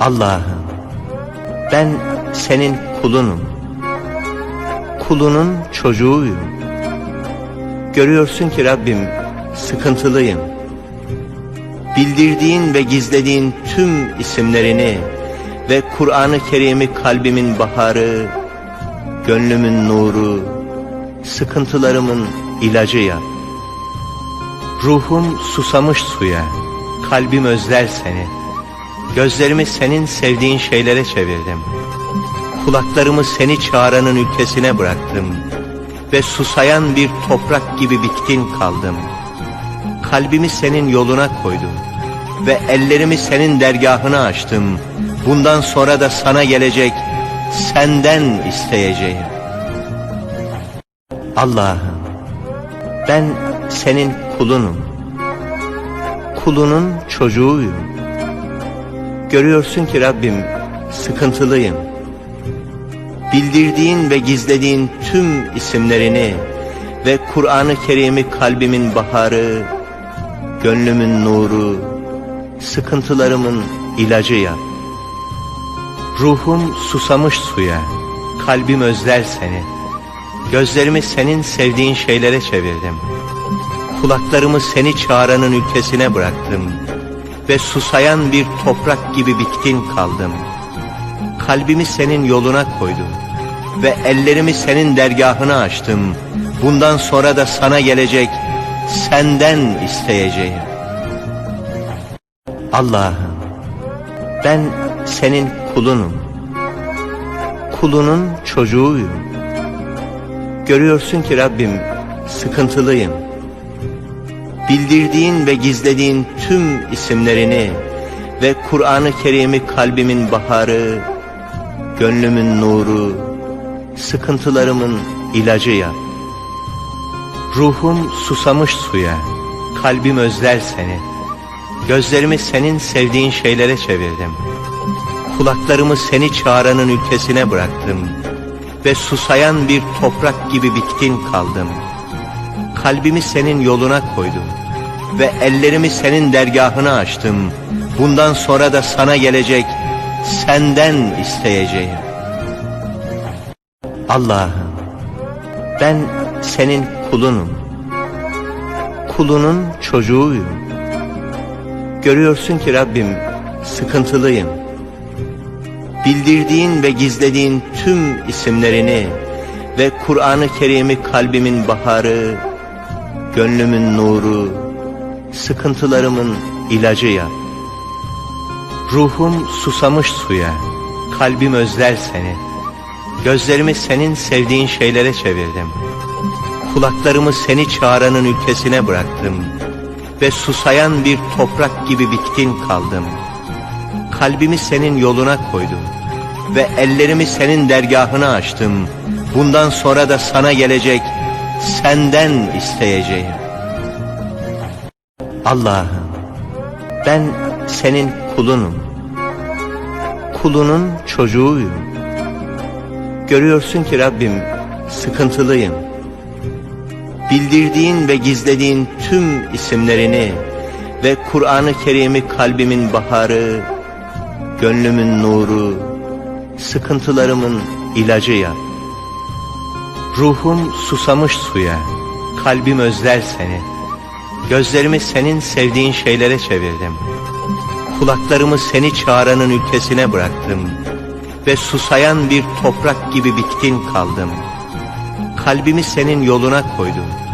Allah'ım ben senin kulunum. Kulunun çocuğuyum. Görüyorsun ki Rabbim sıkıntılıyım. Bildirdiğin ve gizlediğin tüm isimlerini ve Kur'an-ı Kerim'i kalbimin baharı, gönlümün nuru, sıkıntılarımın ilacı yap. Ruhum susamış suya, kalbim özler seni. Gözlerimi senin sevdiğin şeylere çevirdim. Kulaklarımı seni çağıranın ülkesine bıraktım. Ve susayan bir toprak gibi bitkin kaldım. Kalbimi senin yoluna koydum. Ve ellerimi senin dergahına açtım. Bundan sonra da sana gelecek, senden isteyeceğim. Allah'ım ben senin kulunum. Kulunun çocuğuyum. Görüyorsun ki Rabbim sıkıntılıyım. Bildirdiğin ve gizlediğin tüm isimlerini ve Kur'an-ı Kerim'i kalbimin baharı, gönlümün nuru, sıkıntılarımın ilacı yap. Ruhum susamış suya, kalbim özler seni. Gözlerimi senin sevdiğin şeylere çevirdim. Kulaklarımı seni çağıranın ülkesine bıraktım. Ve susayan bir toprak gibi bitkin kaldım. Kalbimi senin yoluna koydum. Ve ellerimi senin dergahına açtım. Bundan sonra da sana gelecek, senden isteyeceğim. Allah'ım ben senin kulunum. Kulunun çocuğuyum. Görüyorsun ki Rabbim sıkıntılıyım. Bildirdiğin ve gizlediğin tüm isimlerini ve Kur'an-ı Kerim'i kalbimin baharı, gönlümün nuru, sıkıntılarımın ilacı yap. Ruhum susamış suya, kalbim özler seni. Gözlerimi senin sevdiğin şeylere çevirdim. Kulaklarımı seni çağıranın ülkesine bıraktım. Ve susayan bir toprak gibi bitkin kaldım. Kalbimi senin yoluna koydum. Ve ellerimi senin dergahına açtım. Bundan sonra da sana gelecek, senden isteyeceğim. Allah'ım ben senin kulunum. Kulunun çocuğuyum. Görüyorsun ki Rabbim sıkıntılıyım. Bildirdiğin ve gizlediğin tüm isimlerini ve Kur'an-ı Kerim'i kalbimin baharı, gönlümün nuru, sıkıntılarımın ilacı yap. Ruhum susamış suya, kalbim özler seni. Gözlerimi senin sevdiğin şeylere çevirdim. Kulaklarımı seni çağıranın ülkesine bıraktım. Ve susayan bir toprak gibi bitkin kaldım. Kalbimi senin yoluna koydum. Ve ellerimi senin dergahına açtım. Bundan sonra da sana gelecek, senden isteyeceğim. Allah'ım ben senin kulunum. Kulunun çocuğuyum. Görüyorsun ki Rabbim sıkıntılıyım. Bildirdiğin ve gizlediğin tüm isimlerini ve Kur'an-ı Kerim'i kalbimin baharı, gönlümün nuru, sıkıntılarımın ilacı yap. Ruhum susamış suya, kalbim özler seni. Gözlerimi senin sevdiğin şeylere çevirdim. Kulaklarımı seni çağıranın ülkesine bıraktım. Ve susayan bir toprak gibi bitkin kaldım. Kalbimi senin yoluna koydum.